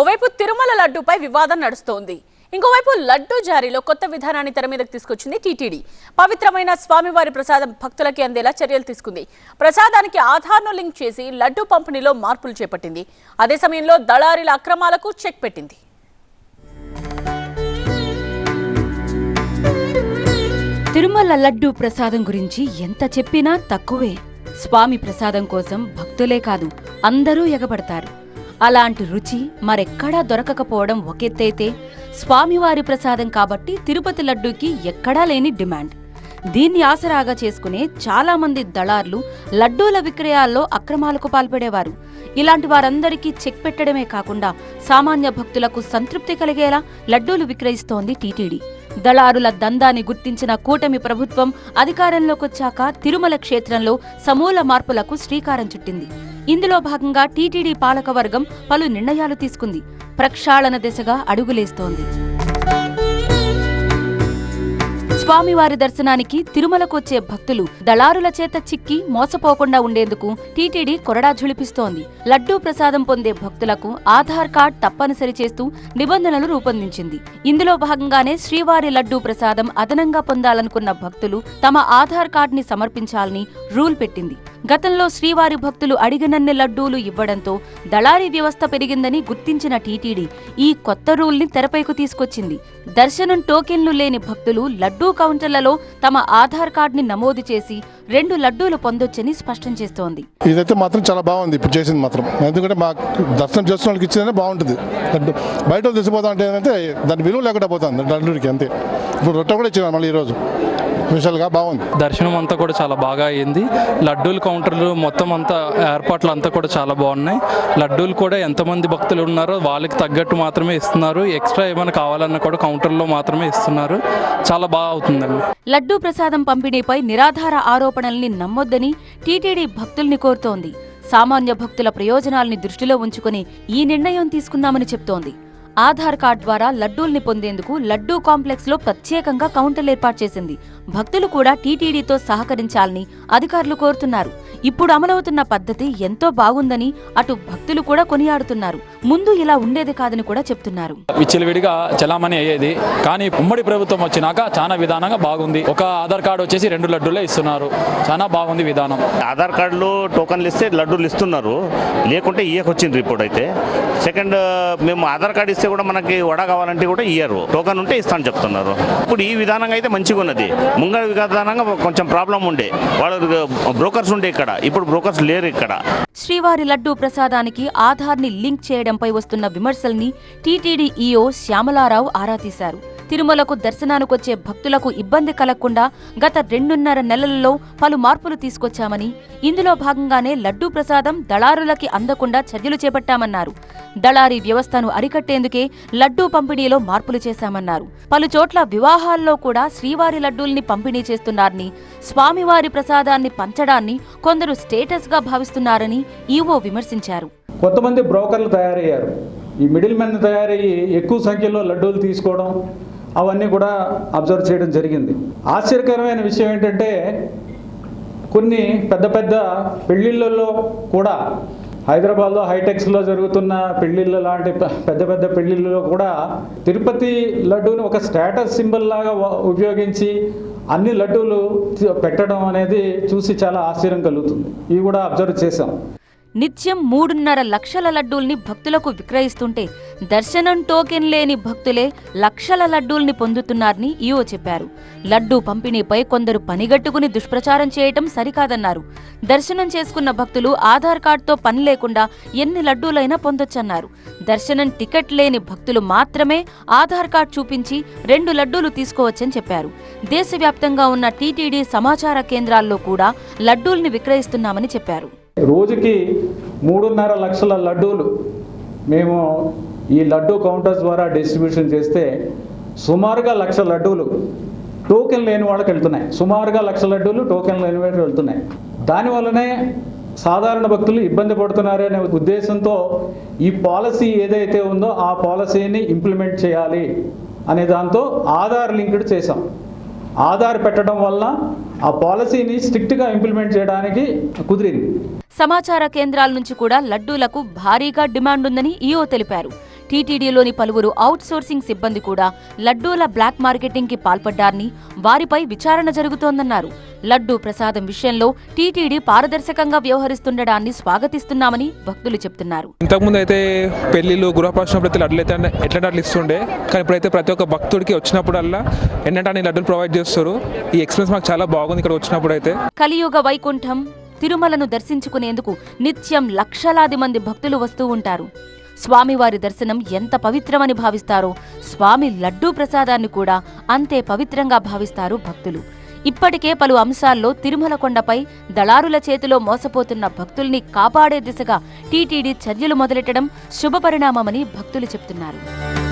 ఓవైపు తిరుమల లడ్డూపై వివాదం నడుస్తోంది. ఇంకోవైపు లడ్డూ జారీలో కొత్త విధానాన్ని తెర మీదకు తీసుకొచ్చింది టీటీడీ. పవిత్రమైన స్వామివారి ప్రసాదం భక్తులకి అందేలా చర్యలు తీసుకుంది. ప్రసాదానికి ఆధార్ను లింక్ చేసి లడ్డూ పంపిణీలో మార్పులు చేపట్టింది. అదే సమయంలో దళారీల అక్రమాలకు చెక్ పెట్టింది. తిరుమల లడ్డూ ప్రసాదం గురించి ఎంత చెప్పినా తక్కువే. స్వామి ప్రసాదం కోసం భక్తులే కాదు అందరూ ఎగబడతారు. అలాంటి రుచి మరెక్కడా దొరకకపోవడం ఒకెత్తైతే స్వామివారి ప్రసాదం కాబట్టి తిరుపతి లడ్డూకి ఎక్కడా లేని డిమాండ్. దీన్ని ఆసరాగా చేసుకునే చాలామంది దళార్లు లడ్డూల విక్రయాల్లో అక్రమాలకు పాల్పడేవారు. ఇలాంటి వారందరికీ చెక్ పెట్టడమే కాకుండా సామాన్య భక్తులకు సంతృప్తి కలిగేలా లడ్డూలు విక్రయిస్తోంది టీటీడీ. దళారుల దందాన్ని గుర్తించిన కూటమి ప్రభుత్వం అధికారంలోకొచ్చాక తిరుమల క్షేత్రంలో సమూల మార్పులకు శ్రీకారం చుట్టింది. ఇందులో భాగంగా టీటీడీ పాలకవర్గం పలు నిర్ణయాలు తీసుకుంది. ప్రక్షాళన దిశగా అడుగులేస్తోంది. స్వామివారి దర్శనానికి తిరుమలకు వచ్చే భక్తులు దళారుల చేత చిక్కి మోసపోకుండా ఉండేందుకు టీటీడీ కొరడా ఝుళిపిస్తోంది. లడ్డూ ప్రసాదం పొందే భక్తులకు ఆధార్ కార్డ్ తప్పనిసరి చేస్తూ నిబంధనలు రూపొందించింది. ఇందులో భాగంగానే శ్రీవారి లడ్డూ ప్రసాదం అదనంగా పొందాలనుకున్న భక్తులు తమ ఆధార్ కార్డ్ని సమర్పించాలని రూల్ పెట్టింది. గతంలో శ్రీవారి భక్తులు అడిగినన్ని లడ్డూలు ఇవ్వడంతో దళారీ వ్యవస్థ పెరిగిందని గుర్తించిన టీటీడీ ఈ కొత్త రూల్ని తెరపైకు తీసుకొచ్చింది. దర్శనం టోకెన్లు లేని భక్తులు లడ్డూ కౌంటర్లలో తమ ఆధార్ కార్డుని నమోదు చేసి రెండు లడ్డూలు పొందొచ్చని స్పష్టం చేస్తోంది. ఇదైతే మాత్రం చాలా బాగుంది. ఇప్పుడు చేసింది మాత్రం. ఎందుకంటే మాకు దర్శనం చేస్తున్న వాళ్ళకి ఇచ్చిందనే బాగుంటుంది. లడ్డు బయట తీసిపోతా అంటే ఏంటంటే దాని విలువ లేకుండా పోతుంది లడ్డూకి అంతే. ఇప్పుడు రొట్టె కూడా ఇచ్చిన మళ్ళీ ఈరోజు. స్పెషల్గా బాగుంది. దర్శనం అంతా కూడా చాలా బాగా అయింది. లడ్డూల కౌంటర్లు మొత్తం అంతా ఏర్పాట్లు అంతా కూడా చాలా బాగున్నాయి. లడ్డూలు కూడా ఎంతమంది భక్తులు ఉన్నారో వాళ్ళకి తగ్గట్టు మాత్రమే ఇస్తున్నారు. ఎక్స్ట్రా ఏమైనా కావాలన్నా కూడా కౌంటర్లో మాత్రమే ఇస్తున్నారు. చాలా బాగా అవుతుందండి. లడ్డూ ప్రసాదం పంపిణీపై నిరాధార ఆరోపణల్ని నమ్మొద్దని టీటీడీ భక్తుల్ని కోరుతోంది. సామాన్య భక్తుల ప్రయోజనాల్ని దృష్టిలో ఉంచుకుని ఈ నిర్ణయం తీసుకున్నామని చెప్తోంది. ఆధార్ కార్డ్ ద్వారా లడ్డూల్ని పొందేందుకు లడ్డూ కాంప్లెక్స్లో ప్రత్యేకంగా కౌంటర్లు ఏర్పాటు చేసింది. భక్తులు కూడా టీటీడీతో సహకరించాలని అధికారులు కోరుతున్నారు. ఇప్పుడు అమలవుతున్న పద్ధతి ఎంతో బాగుందని అటు భక్తులు కూడా కొనియాడుతున్నారు. ముందు ఇలా ఉండేది కాదని కూడా చెప్తున్నారు. విచ్చలవిడిగా చలామణి అయ్యేది కానీ ఉమ్మడి ప్రభుత్వం వచ్చినాక చాలా విధానంగా బాగుంది. ఒక ఆధార్ కార్డు వచ్చేసి రెండు లడ్డూలే ఇస్తున్నారు. చాలా బాగుంది విధానం. ఆధార్ కార్డులో టోకన్లు ఇస్తే లడ్డూలు ఇస్తున్నారు. లేకుంటే ఇయ్యకొచ్చింది రిపోర్ట్ అయితే. సెకండ్ మేము ఆధార్ కార్డు ఇస్తే కూడా మనకి వడ కావాలంటే కూడా ఇయ్యరు. టోకన్ ఉంటే ఇస్తాను చెప్తున్నారు. ఇప్పుడు ఈ విధానంగా అయితే మంచిగా ఉన్నది ముంగ విధానంగా కొంచెం ప్రాబ్లం ఉండే. వాళ్ళు బ్రోకర్స్ ఉండే ఇక్కడ. ఇప్పుడు బ్రోకర్స్ లేరు ఇక్కడ. శ్రీవారి లడ్డూ ప్రసాదానికి ఆధార్ని లింక్ చేయడంపై వస్తున్న విమర్శల్ని టీటీడీ ఈఓ శ్యామలారావు ఆరా తీశారు. తిరుమలకు దర్శనానికొచ్చే భక్తులకు ఇబ్బంది కలగకుండా గత రెండున్నర నెలలలో పలు మార్పులు తీసుకొచ్చామని ఇందులో భాగంగానే లడ్డూ ప్రసాదం దళారులకి అందకుండా చర్యలు చేపట్టామన్నారు. దళారీ వ్యవస్థను అరికట్టేందుకే లడ్డూ పంపిణీలో మార్పులు చేశామన్నారు. పలుచోట్ల వివాహాల్లో కూడా శ్రీవారి లడ్డూల్ని పంపిణీ చేస్తున్నారని స్వామివారి ప్రసాదాన్ని పంచడాన్ని కొందరు స్టేటస్గా భావిస్తున్నారని ఈవో విమర్శించారు. కొంతమంది బ్రోకర్లు తయారయ్యారు. ఈ మిడిల్ మెన్ తయారయ్యి ఎక్కువ సంఖ్యలో లడ్డూలు తీసుకోవడం అవన్నీ కూడా అబ్జర్వ్ చేయడం జరిగింది. ఆశ్చర్యకరమైన విషయం ఏంటంటే కొన్ని పెద్ద పెద్ద పెళ్ళిళ్ళల్లో కూడా హైదరాబాద్లో హైటెక్స్లో జరుగుతున్న పెళ్ళిళ్ళ లాంటి పెద్ద పెద్ద పెళ్ళిళ్ళలో కూడా తిరుపతి లడ్డూని ఒక స్టేటస్ సింబల్ లాగా ఉపయోగించి అన్ని లడ్డూలు పెట్టడం అనేది చూసి చాలా ఆశ్చర్యం కలుగుతుంది. ఇవి కూడా అబ్జర్వ్ చేశాం. నిత్యం మూడున్నర లక్షల లడ్డూల్ని భక్తులకు విక్రయిస్తుంటే దర్శనం టోకెన్ లేని భక్తులే లక్షల లడ్డూల్ని పొందుతున్నారని ఈవో చెప్పారు. లడ్డూ పంపిణీపై కొందరు పనిగట్టుకుని దుష్ప్రచారం చేయటం సరికాదన్నారు. దర్శనం చేసుకున్న భక్తులు ఆధార్ కార్డుతో పని లేకుండా ఎన్ని లడ్డూలైనా పొందొచ్చన్నారు. దర్శనం టికెట్ లేని భక్తులు మాత్రమే ఆధార్ కార్డు చూపించి రెండు లడ్డూలు తీసుకోవచ్చని చెప్పారు. దేశవ్యాప్తంగా ఉన్న టీటీడీ సమాచార కేంద్రాల్లో కూడా లడ్డూల్ని విక్రయిస్తున్నామని చెప్పారు. రోజుకి మూడున్నర లక్షల లడ్డూలు మేము ఈ లడ్డూ కౌంటర్స్ ద్వారా డిస్ట్రిబ్యూషన్ చేస్తే సుమారుగా లక్ష లడ్డూలు టోకెన్ లేని వాళ్ళకి వెళ్తున్నాయి. సుమారుగా లక్ష లడ్డూలు టోకెన్ లేని వాళ్ళకి వెళ్తున్నాయి. దానివల్లనే సాధారణ భక్తులు ఇబ్బంది పడుతున్నారనే ఉద్దేశంతో ఈ పాలసీ ఏదైతే ఉందో ఆ పాలసీని ఇంప్లిమెంట్ చేయాలి అనే దాంతో ఆధార్ లింక్డ్ చేసాం ఆధార్ పెట్టడం వల్ల ఆ పాలసీని స్ట్రిక్ట్గా ఇంప్లిమెంట్ చేయడానికి కుదిరింది. సమాచార కేంద్రాల నుంచి కూడా లడ్డూలకు భారీగా డిమాండ్ ఉందని ఈఓ తెలిపారు. టీటీడీలోని పలువురు అవుట్ సోర్సింగ్ సిబ్బంది కూడా లడ్డూల బ్లాక్ మార్కెటింగ్కి పాల్పడ్డారని వారిపై విచారణ జరుగుతోందన్నారు. లడ్డూ ప్రసాదం విషయంలో టీటీడీ పారదర్శకంగా వ్యవహరిస్తుండడాన్ని స్వాగతిస్తున్నామని భక్తులు చెప్తున్నారు. ఇంతకుముందు అయితే పెళ్ళిళ్ళు గృహప్రవేశం ప్రతి లడ్డులు అయితే ఎట్లా ఇస్తుండే కానీ ఇప్పుడైతే ప్రతి ఒక్క భక్తుడికి వచ్చినప్పుడల్లా అన్ని లడ్డులు ప్రొవైడ్ చేస్తారు. ఈ ఎక్స్పీరియన్స్ మాకు చాలా బాగుంది ఇక్కడ వచ్చినప్పుడు అయితే కలియుగ వైకుంఠం తిరుమలను దర్శించుకునేందుకు నిత్యం లక్షలాది మంది భక్తులు వస్తూ ఉంటారు. స్వామివారి దర్శనం ఎంత పవిత్రమని భావిస్తారో స్వామి లడ్డూ ప్రసాదాన్ని కూడా అంతే పవిత్రంగా భావిస్తారు భక్తులు. ఇప్పటికే పలు అంశాల్లో తిరుమల కొండపై దళారుల చేతిలో మోసపోతున్న భక్తుల్ని కాపాడే దిశగా టీటీడీ చర్యలు మొదలెట్టడం శుభపరిణామమని భక్తులు చెప్తున్నారు.